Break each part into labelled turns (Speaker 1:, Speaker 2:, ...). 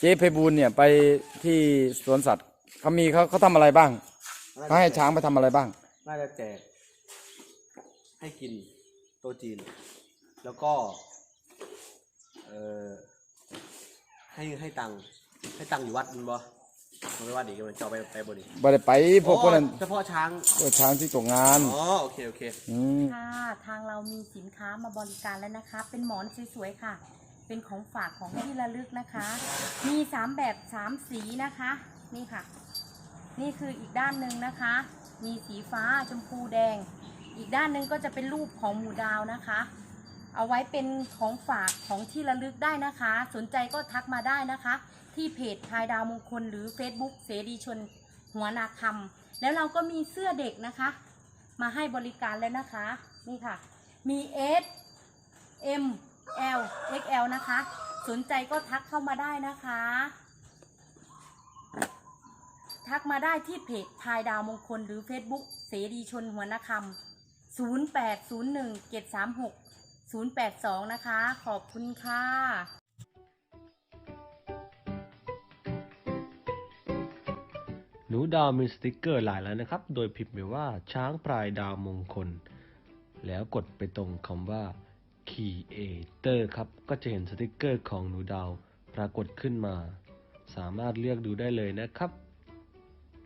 Speaker 1: เจ๊ไพบูลย์เนี่ยไปที่สวนสัตว์เขามีเขาเขาทำอะไรบ้างเขาให้ช้างไปทำอะไรบ้าง
Speaker 2: น่าจะแจกให้กินโต๊ะจีน แล้วก็ เอ่อ ให้ให้ตังค์ให้ตังค์อยู่วัดมันบ่มันไปวัดอีกมันจะเอาไปไปบนอีก
Speaker 1: บ่ได้ไปพวกพวกนั้น
Speaker 2: เฉพาะช้าง
Speaker 1: พวกช้างที่ตกงาน
Speaker 2: อ๋อ โอเค โอเค
Speaker 1: อืม
Speaker 3: ค่ะ ทางเรามีสินค้ามาบริการแล้วนะคะ เป็นหมอนสวยๆค่ะ เป็นของฝากของที่ระลึกนะคะ มีสามแบบสามสีนะคะ นี่ค่ะ นี่คืออีกด้านหนึ่งนะคะ มีสีฟ้าชมพูแดง อีกด้านหนึ่งก็จะเป็นรูปของหมูดาวนะคะ เอาไว้เป็นของฝากของที่ระลึกได้นะคะ สนใจก็ทักมาได้นะคะ ที่เพจพายดาวมงคล หรือ Facebook เสรีชนหัวนาคำแล้วเราก็มีเสื้อเด็กนะคะ มาให้บริการแล้วนะคะ นี่ค่ะ มี S M L XL นะคะ สนใจก็ทักเข้ามาได้นะคะ ทักมาได้ที่เพจพายดาวมงคลหรือ Facebook เสรีชนหัวนาคำ0801 736 082 นะคะ ขอบคุณค่ะ
Speaker 4: หนูดาวมีสติกเกอร์หลายแล้วนะครับ โดยพิมพ์ไปว่าช้างพลายดาวมงคล แล้วกดไปตรงคำว่า Creator ครับ ก็จะเห็นสติกเกอร์ของหนูดาวปรากฏขึ้นมา สามารถเลือกดูได้เลยนะครับ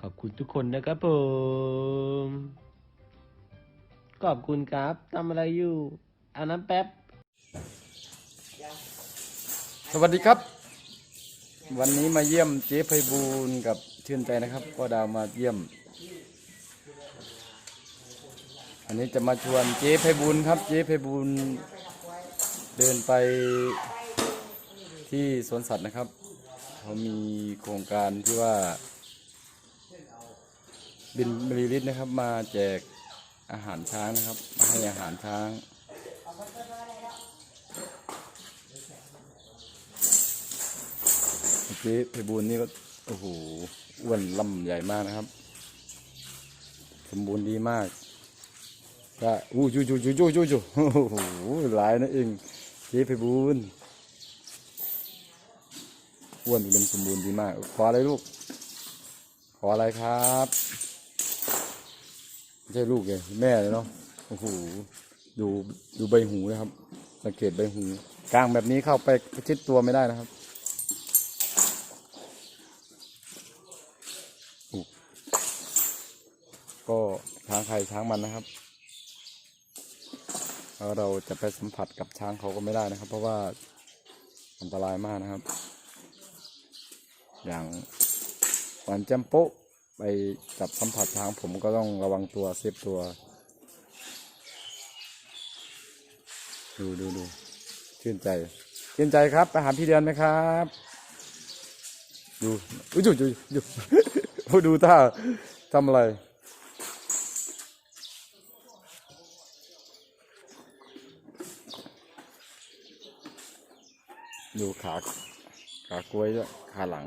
Speaker 4: ขอบคุณทุกคนนะครับผม ขอบคุณครับทำอะไรอยู่อาน้ำแป๊บ
Speaker 1: สวัสดีครับ วันนี้มาเยี่ยมเจ๊ไพบูลกับชื่นใจนะครับ ก็ดาวมาเยี่ยม อันนี้จะมาชวนเจ๊ไพบูลครับ เจ๊ไพบูล เดินไปที่สวนสัตว์นะครับเขามีโครงการที่ว่า บินบริลิตนะครับ มาแจกอาหารช้างนะครับ มาให้อาหารช้างเจ๊ไพบูลนี่ก็โอ้โหอ้วนลำใหญ่มากนะครับ สมบูรณ์ดีมากก็อู้จูจูจูจูจูจูโอ้โหหลายนะเอง เจ๊ไพบูลอ้วนอุดมสมบูรณ์ดีมาก ขออะไรลูก ขออะไรครับไม่ใช่ลูกเลยแม่เลยเนาะโอ้โหดูดูใบหูนะครับ สังเกตใบหูกลางแบบนี้เข้าไปประชิดตัวไม่ได้นะครับก็ช้างใครช้างมันนะครับ แล้วเราจะไปสัมผัสกับช้างเขาก็ไม่ได้นะครับ เพราะว่าอันตรายมากนะครับ อย่างวันแจมโปะไปจับสัมผัสช้างผมก็ต้องระวังตัวเซฟตัว ดูดูดูชื่นใจชื่นใจครับไปหาพี่เดือนไหมครับ ดูอุ้ยดูดูดูดูท่าทำอะไร ดูขาขากล้วยด้วยขาหลัง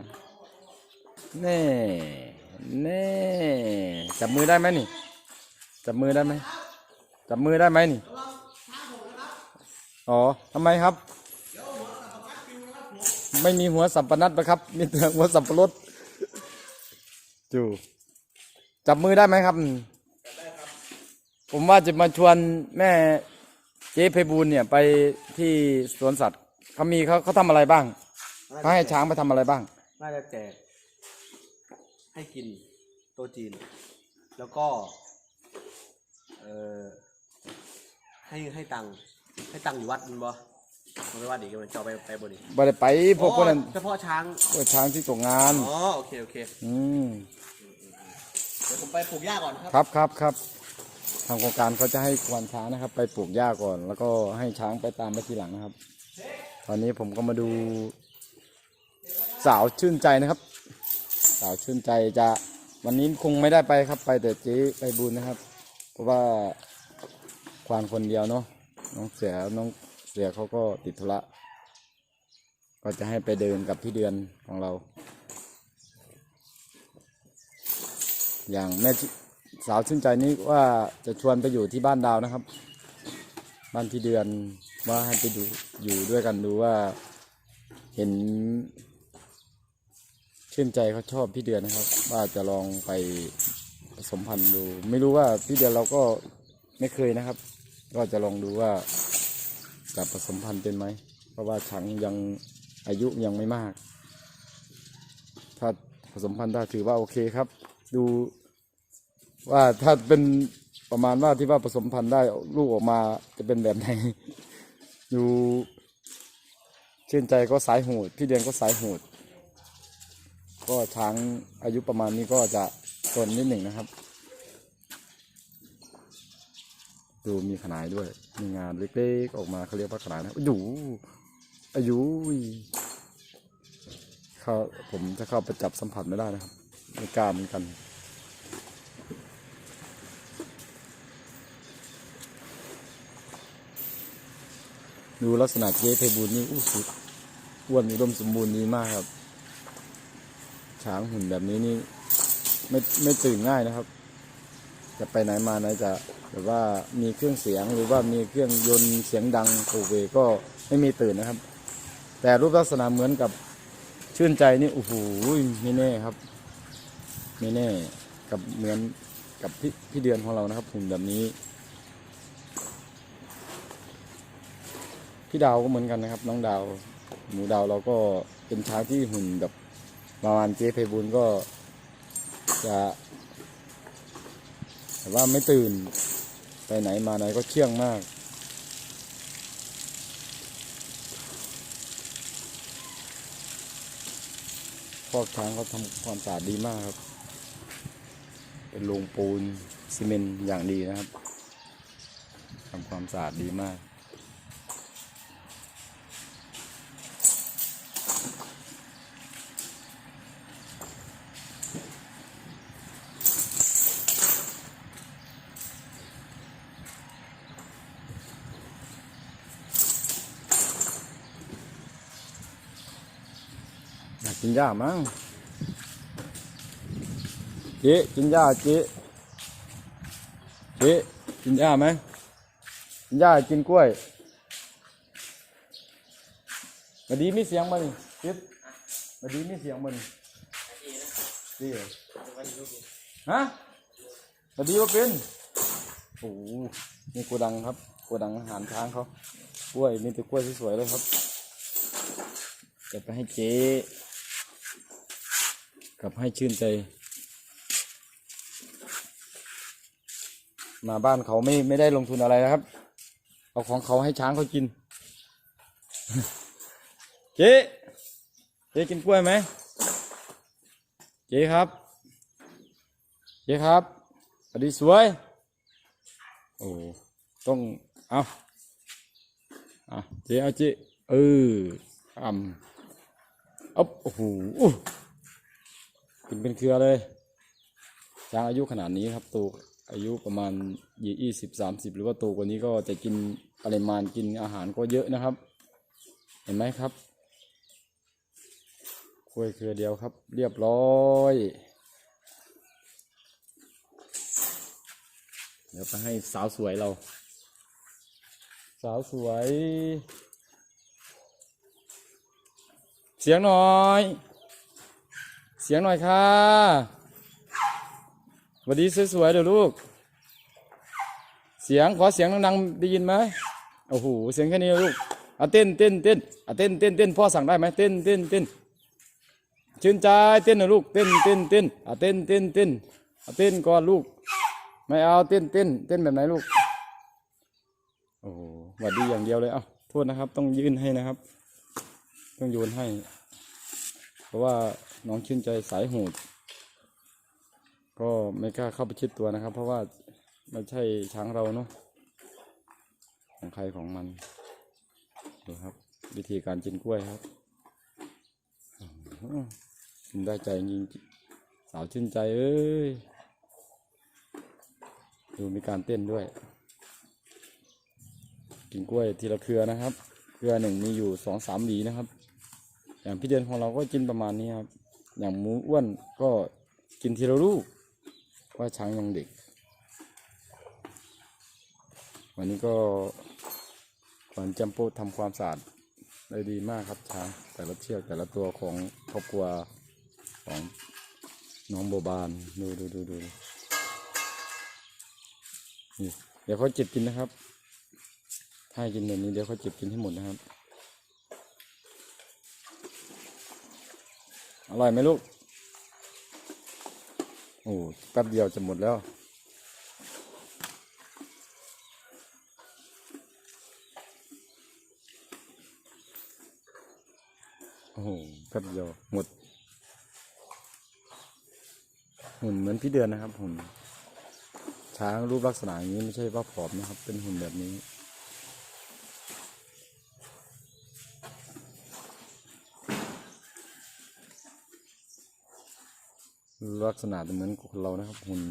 Speaker 1: แน่แน่จับมือได้ไหมนี่ จับมือได้ไหมจับมือได้ไหมนี่อ๋อทำไมครับ ไม่มีหัวสับปะนัดนะครับ มีแต่หัวสับปะรดจูจับมือได้ไหมครับ ผมว่าจะมาชวนแม่เจ๊ไพบูลเนี่ยไปที่สวนสัตว์ เขามีเขาเขาทำอะไรบ้างเขาให้ช้างไปทำอะไรบ้าง
Speaker 2: น่าจะแจกให้กินโต๊ะจีน แล้วก็เอ่อให้ให้ตังค์ให้ตังค์อยู่วัดมันบ่มันไปวัดอีกมันจะเอาไปไปบนอีก
Speaker 1: บ่ได้ไปพวกพวกนั้น
Speaker 2: เฉพาะช้าง
Speaker 1: พวกช้างที่ตกงาน
Speaker 2: อ๋อ โอเค โอเค
Speaker 1: อืม
Speaker 2: เดี๋ยวผมไปปลูกหญ้าก่อนครับ
Speaker 1: ครับครับครับทางโครงการเขาจะให้ควานช้างนะครับ ไปปลูกหญ้าก่อน แล้วก็ให้ช้างไปตามไปทีหลังนะครับ ตอนนี้ผมก็มาดู สาวชื่นใจนะครับ สาวชื่นใจจะวันนี้คงไม่ได้ไปครับไปแต่เจ๊ไปบุญนะครับ เพราะว่าควานคนเดียวเนาะน้องเสือน้องเสือเขาก็ติดธุระก็จะให้ไปเดินกับพี่เดือนของเรา อย่างแม่สาวชื่นใจนี้ว่าจะชวนไปอยู่ที่บ้านดาวนะครับ บ้านพี่เดือน ว่าให้ไปดูอยู่ด้วยกันดูว่า เห็น ชื่นใจเขาชอบพี่เดือนนะครับ ว่าจะลองไปผสมพันธุ์ดู ไม่รู้ว่าพี่เดือนเราก็ไม่เคยนะครับ ก็จะลองดูว่าจะผสมพันธุ์เป็นไหม เพราะว่าช้างยังอายุยังไม่มาก ถ้าผสมพันธุ์ได้ถือว่าโอเคครับ ดูว่าถ้าเป็นประมาณว่าที่ว่าผสมพันธุ์ได้ลูกออกมาจะเป็นแบบไหน ดูชื่นใจก็สายโหดพี่เดือนก็สายโหดก็ช้างอายุประมาณนี้ก็จะตนนิดหนึ่งนะครับ ดูมีขนายด้วย มีงานเล็กๆออกมาเขาเรียกว่าขนายนะอยู่อายุเขาผมจะเข้าไปจับสัมผัสไม่ได้นะครับไม่กล้าเหมือนกัน ดูลักษณะเจ๊ไพบูลนี่อู้สุดอ้วนอุดมสมบูรณ์ดีมากครับ ช้างหุ่นแบบนี้นี่ ไม่ไม่ตื่นง่ายนะครับ จะไปไหนมาไหนจะแบบว่ามีเครื่องเสียงหรือว่ามีเครื่องยนต์เสียงดังโอเวก็ไม่มีตื่นนะครับ แต่รูปลักษณะเหมือนกับชื่นใจนี่โอ้โหไม่แน่ครับไม่แน่กับเหมือนกับพี่พี่เดือนของเรานะครับหุ่นแบบนี้ พี่ดาวก็เหมือนกันนะครับ น้องดาว หมูดาวเราก็เป็นช้างที่หุ่นแบบประมาณเจ๊ไพบุญก็จะแต่ว่าไม่ตื่น ไปไหนมาไหนก็เชื่องมากพอกช้างเขาทำความสะอาดดีมากครับ เป็นโรงปูนซีเมนต์อย่างดีนะครับทำความสะอาดดีมาก กินหญ้ามั้งเจ๊กินหญ้าเจ๊เจ๊กินหญ้าไหมกินหญ้ากินกล้วยมาดีมีเสียงมันจิ๊บมาดีมีเสียงมันดีฮะมาดีว่าเป็นโอ้โหนี่โกดังครับโกดังอาหารช้างเขากล้วยมีแต่กล้วยสวยๆเลยครับเก็บไปให้เจ๊ กับให้ชื่นใจ มาบ้านเขาไม่ไม่ได้ลงทุนอะไรนะครับ เอาของเขาให้ช้างเขากิน เจ๊เจ๊กินกล้วยไหมเจ๊ครับ เจ๊ครับสวัสดีสวย โอ้ต้องเอาอะเจ๊เอาเจ๊เออทำอ๊บโอ้โหอู้ กินเป็นเครือเลยช้างอายุขนาดนี้ครับโตอายุประมาณยี่สิบสามสิบหรือว่าโตกว่านี้ก็จะกินปริมาณกินอาหารก็เยอะนะครับ เห็นไหมครับกล้วยเครือเดียวครับ เรียบร้อยเดี๋ยวไปให้สาวสวยเรา สาวสวย เสียงหน่อย สียงหน่อยค่ะสวัสดีสวยๆเดี๋ยวลูก เสียงขอเสียงดังๆได้ยินไหมโอ้โหเสียงแค่นี้ลูกเอาเต้นเต้นเต้นเอาเต้นเต้นเต้นพ่อสั่งได้ไหมเต้นเต้นเต้นชื่นใจเต้นนะลูกเต้นเต้นเต้นเอาเต้นเต้นเต้นเอาเต้นก่อนลูก ไม่เอาเต้นเต้นเต้นแบบไหนลูกโอ้โหหวัดดีอย่างเดียวเลยเอ้าโทษนะครับ ต้องยื่นให้นะครับ ต้องโยนให้ เพราะว่า น้องชื่นใจสายโหดก็ไม่กล้าเข้าไปชิดตัวนะครับ เพราะว่าไม่ใช่ช้างเราเนาะของใครของมันดูครับ วิธีการกินกล้วยครับกินได้ใจจริงสาวชื่นใจเอ้ยดูมีการเต้นด้วย กินกล้วยทีละเครือนะครับ เครือหนึ่งมีอยู่สองสามหวีนะครับ อย่างพี่เดือนของเราก็กินประมาณนี้ครับ อย่างหมูอ้วนก็กินทีละลูกว่าช้างยังเด็ก วันนี้ก็ขวัญจำปูทำความสะอาดได้ดีมากครับช้างแต่ละเชือกแต่ละตัวของครอบครัวของน้องโบบานดูดูดูดูนี่เดี๋ยวเขาเจ็บกินนะครับ ถ้าให้กินแบบนี้เดี๋ยวเขาเจ็บกินให้หมดนะครับ อร่อยไหมลูก โอ้แป๊บเดียวจะหมดแล้ว โอ้โหแป๊บเดียวหมด หุ่นเหมือนพี่เดือนนะครับ หุ่น ช้างรูปลักษณะอย่างนี้ไม่ใช่ว่าผอมนะครับ เป็นหุ่นแบบนี้ ลักษณะเหมือนคนเรานะครับ หุ่น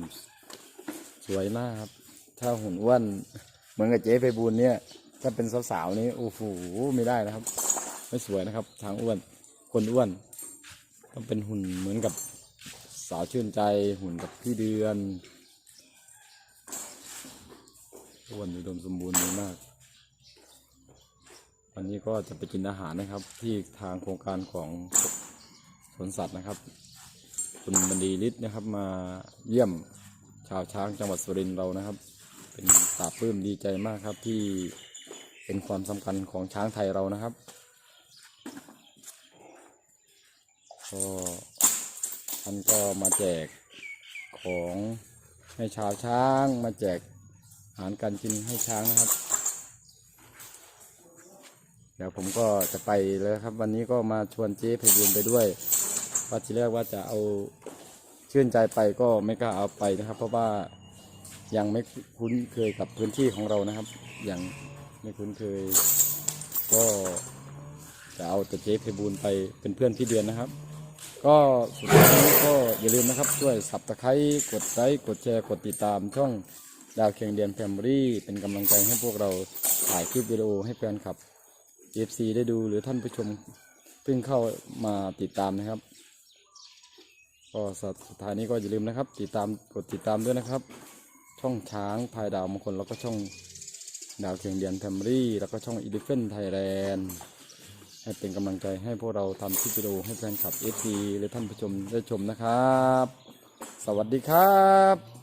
Speaker 1: สวยมากครับ ถ้าหุ่นอ้วนเหมือนกับเจ๊ไปบูลเนี่ย ถ้าเป็นสาวๆนี้โอ้โหไม่ได้นะครับ ไม่สวยนะครับ ทางอ้วน คนอ้วนต้องเป็นหุ่นเหมือนกับสาวชื่นใจหุ่นกับพี่เดือนอ้วนอุดมสมบูรณ์ดีมาก วันนี้ก็จะไปกินอาหารนะครับ ที่ทางโครงการของสวนสัตว์นะครับ คุณบรรดีฤทธิ์นะครับ มาเยี่ยมชาวช้างจังหวัดสุรินทร์เรานะครับ เป็นปลาบปลื้มดีใจมากครับที่เป็นความสำคัญของช้างไทยเรานะครับก็ท่านก็มาแจกของให้ชาวช้างมาแจกอาหารการกินให้ช้างนะครับ เดี๋ยวผมก็จะไปเลยครับ วันนี้ก็มาชวนเจ๊ไพบูลย์ไปด้วย ว่าทีแรกว่าจะเอาชื่นใจไปก็ไม่กล้าเอาไปนะครับ เพราะว่ายังไม่คุ้นเคยกับพื้นที่ของเรานะครับ ยังไม่คุ้นเคย ก็จะเอาแต่เจ๊ไพบูลไปเป็นเพื่อนพี่เดือนนะครับ ก็สุดท้ายก็อย่าลืมนะครับช่วยสับตะไคร้กดไลค์กดแชร์กดติดตามช่องดาวเคียงเดียนแฟมิลี่เป็นกำลังใจให้พวกเราถ่ายคลิปวิดีโอให้แฟนคลับ FC ได้ดูหรือท่านผู้ชมเพิ่งเข้ามาติดตามนะครับ ก็สุดท้ายนี้ก็อย่าลืมนะครับ ติดตามกดติดตามด้วยนะครับ ช่องช้างพายดาวมงคลแล้วก็ช่องดาวเคียงเดียนแฟมรี่แล้วก็ช่องอีดิฟเฟนไทยแลนด์ให้เป็นกำลังใจให้พวกเราทำคลิปวิดีโอให้แฟนคลับ FC หรือท่านผู้ชมได้ชมนะครับ สวัสดีครับ